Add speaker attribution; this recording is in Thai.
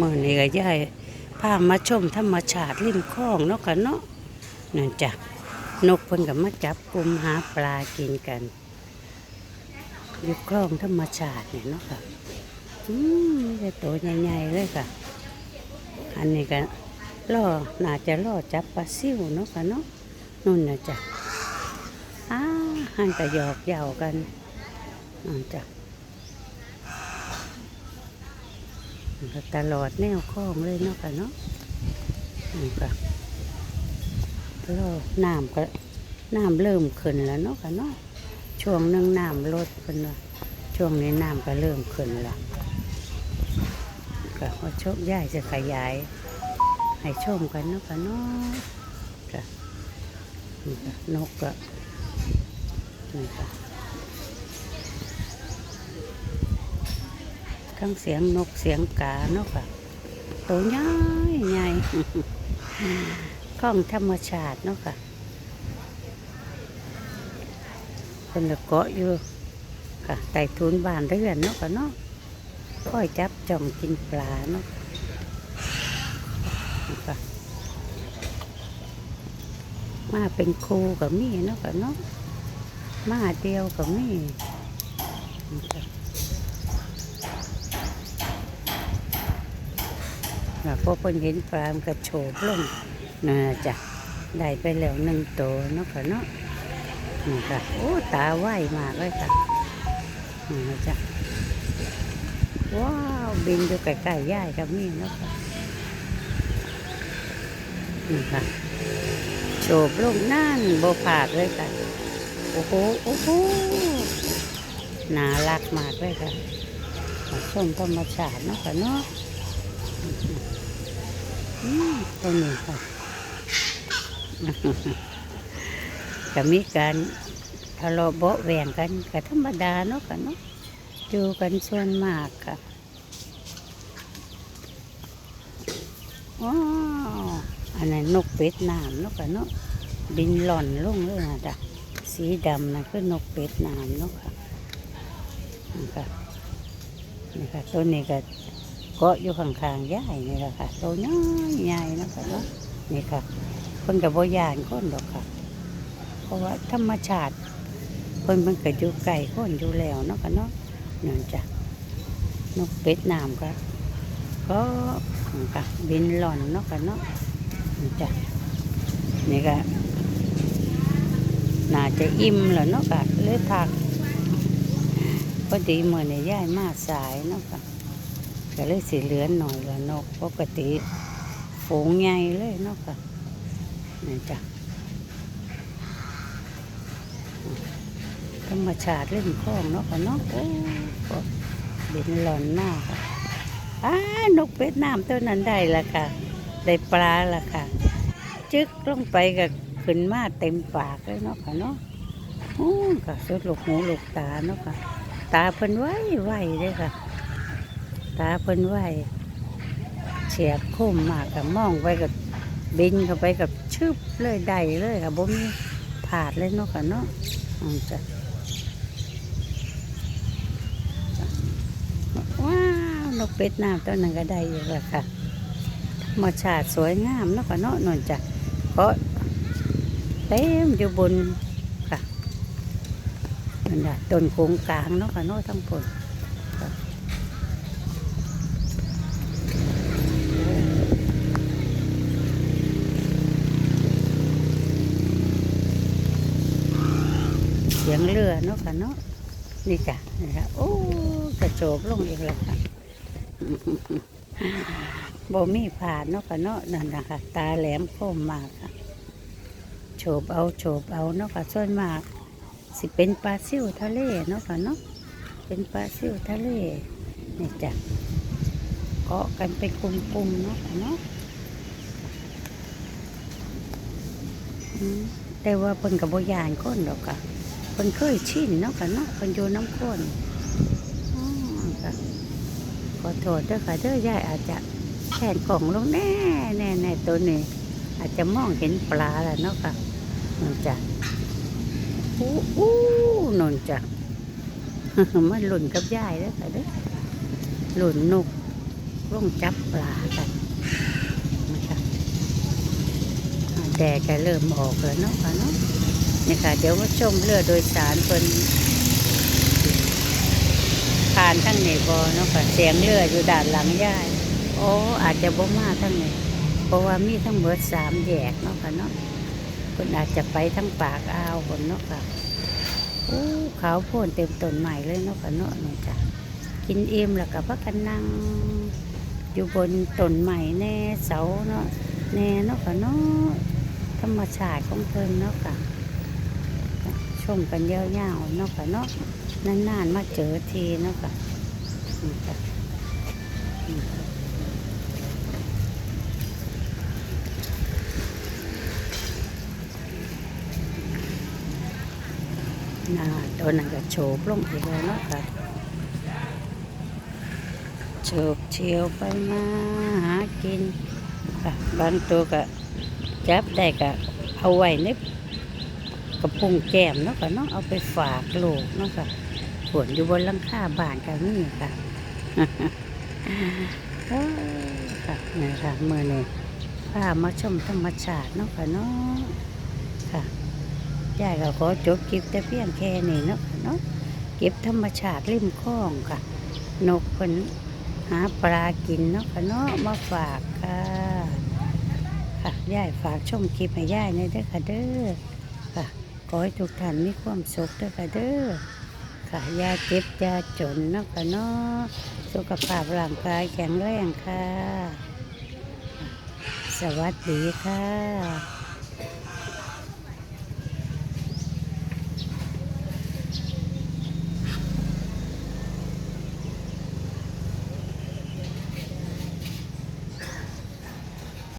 Speaker 1: มื่อนี้ก็ย่ายพามาชมธรรมชาติริมคลองเนาะค่ะเนาะนั่นจ้ะนกเพิ่นก็มาจับกลุ่มหาปลากินกันอยู่คลองธรรมชาติเนี่ยเนาะค่ะอืมมีแต่ตัวใหญ่ๆเลยค่ะ อันนี้ก็ล่อน่าจะล่อจับปลาซิวเนาะค่ะเนาะนู่นนะจ้ะอ้าหันก็หยอกเยากันนั่นจ้ะ ตลอดแนวคลองเลยเนาะค่ะเนาะนี่ค่ะแล้วน้ำก็น้ำเริ่มขึ้นแล้วเนาะค่ะเนาะช่วงหนึงน้ำลดขึ้นละช่วงนี้น้ำก็เริ่มขึ้นละก็ว่าโชคย่ายจะขยาย ให้ชมกันเนาะค่ะเนาะค่ะนี่ค่ะนกก็นี่ค่ะ ทั้งเสียงนกเสียงกาเนาะค่ะตัวใหญ่ใหญ่ข้องธรรมชาติเนาะค่ะเป็นก็เกาะอยู่ค่ะไต่ทุนบานเรือนเนาะค่ะเนาะค่อยจับจ่องกินปลาเนาะค่ะมาเป็นครูกับมีเนาะค่ะเนาะมาเดียวกับมี่ นะพอเพิ่นเห็นปลามกระโฉบลงนะจ้ะได้ไปแล้วหนึ่งตัวเนาะค่ะเนาะนี่ค่ะโอ้ตาไหวมากเลยค่ะนะจ้ะว้าวบินอยู่ใกล้ๆย่ายกับนี่เนาะค่ะนี่ค่ะโฉบลงนั่นโบผาดเลยค่ะโอ้โหโอ้โหน่ารักมากเลยค่ะชมธรรมชาติเนาะค่ะเนาะ ตัวนี้ค่ะก็มีการทะเลาะเบาแหวงกันก็ธรรมดาเนาะกันเนาะอยู่กันส่วนมากค่ะว้าวอันนั้นนกเป็ดน้ำเนาะกันเนาะบินหล่อนลงเลยนะจ๊ะสีดำนะคือนกเป็ดน้ำเนาะค่ะนี่ค่ะนี่ค่ะตัวนี้ก็ เกาะอยู่ข้างๆย่ายนี่แหละค่ะตัวน้อยใหญ่นะคะเนาะนี่ค่ะเพิ่นกับโบยานคนดอกค่ะ เพราะว่าธรรมชาติเพิ่นมันก็อยู่ไก่คนอยู่แล้วเนาะค่ะเนาะนั่นจ้ะนกเป็ดน้ำก็ก็ค่ะบินหล่อนเนาะค่ะเนาะนี่จ้ะนี่ก็น่าจะอิ่มแล้วเนาะค่ะเลยพักพอดีเมื่อในย่ายมาสายเนาะค่ะ ก็เลยสีเหลือนหน่อยละนกปกติฝูงใหญ่เลยนกค่ะนี่จ้ะธรรมชาติเล่นคลองนาะค่ะนาะโอ้โหบินหล่อนมากค่ะอ้านกเป็ดน้ำตัวนั้นได้ละค่ะ ได้ปลาละค่ะ จึกลงไปก็ขึ้นมาเต็มปากเลยเนาะค่ะเนาะโอ้ค่ะสุดลูกหูลูกตาเนาะค่ะ ตาเพิ่นไว้ไว้เลยค่ะ ตาเพิ่นไหวเฉียบคมมากกับมองไปกับบินเข้าไปกับชึบเลยได้เลยค่ะบ่มีผาดเลยเนาะค่ะเนาะอืมจ้ะว้าวนกเป็ดน้ำตัวนั้นก็ได้อยู่แล้วค่ะธรรมชาติสวยงามเนาะค่ะเนาะนอนจ้ะเพราะเต็มอยู่บนค่ะนั่นแหละต้นโคงกลางเนาะค่ะเนาะทั้งผล สียงเรือเนาะค่ะเนาะนี่จ้ะนี่ค่ะโอ้กระโจบลงอีกแล้วค่ะบ่มีผ่านเนาะค่ะเนาะนั่นนะคะตาแหลมคมมากค่ะโฉบเอาโฉบเอาเนาะค่ะส่วนมาก สิเป็นปลาซิวทะเลเนาะค่ะเนาะเป็นปลาซิวทะเลนี่จ้ะเกาะกันเป็นกลุ่มๆเนาะค่ะเนาะแต่ว่าเพิ่นกับโบยานคนดอกค่ะ เพิ่นเคยชินเนาะค่ะเนาะเพิ่นอยู่น้ำข้นอ๋อค่ะขอโทษด้อค่ะเด้อยายอาจจะแขนกล่องลงแน่แน่แน่ตัวนี้ อาจจะมองเห็นปลาแล้วเนาะค่ะนนจ้ะอู้อู้นนจ้ะมันหล่นกับยายเด้อค่ะเด้อหล่นนกลงจับปลากันนะคะอ่แดดจะเริ่มออกแล้วเนาะค่ะเนาะ นี่ค่ะ เดี๋ยวมาชมเรือโดยสารเป็นผ่านทั้งในบอเนาะค่ะเสียงเรืออยู่ด้านหลังย่ายโอ้อาจจะบ่มาทั้งในเพราะว่ามีทั้งหมดสามแยกเนาะค่ะเนาะคนอาจจะไปทั้งปากอ่าวคนเนาะค่ะโอ้ขาวโพนเต็มต้นใหม่เลยเนาะค่ะเนาะนี่จ้ะกินอิ่มแล้วก็พักกันนั่งอยู่บนต้นใหม่แน่เสาเนาะแน่เนาะค่ะเนาะธรรมชาติของเพิ่นเนาะค่ะ ชมกันยาวๆเนาะค่ะเนาะนานๆมาเจอทีเนาะค่ะน่าตัวนั้นก็โฉบลงอีกแล้วเนาะค่ะโฉบเฉียวไปมาหากินค่ะบางตัวก็จับได้ก็เอาไว้ในก ระพุ้งแก้มเนาะค่ะเนาะเอาไปฝากลูกเนาะค่ะฝนอยู่บนหลังคาบ้านกันนี่ค่ะค่ะนี่ค่ะเมื่อนี้พามาชมธรรมชาติเนาะค่ะเนาะค่ะยายก็ขอจบคลิปแต่เพียงแค่นี้เนาะค่ะเนาะเก็บธรรมชาติริมคลองค่ะ นกเพิ่นหาปลากินเนาะค่ะเนาะมาฝากค่ะค่ะยายฝากชมคลิปให้ยายหน่อยเด้อค่ะเด้อค่ะ อให้ทุกท่านมีความสุขด้วยค่ะเด้อค่ะยาเจ็บยาจนเนาะค่ะเนาะสุขภาพร่างกายแข็งแรงค่ะ สวัสดีค่ะ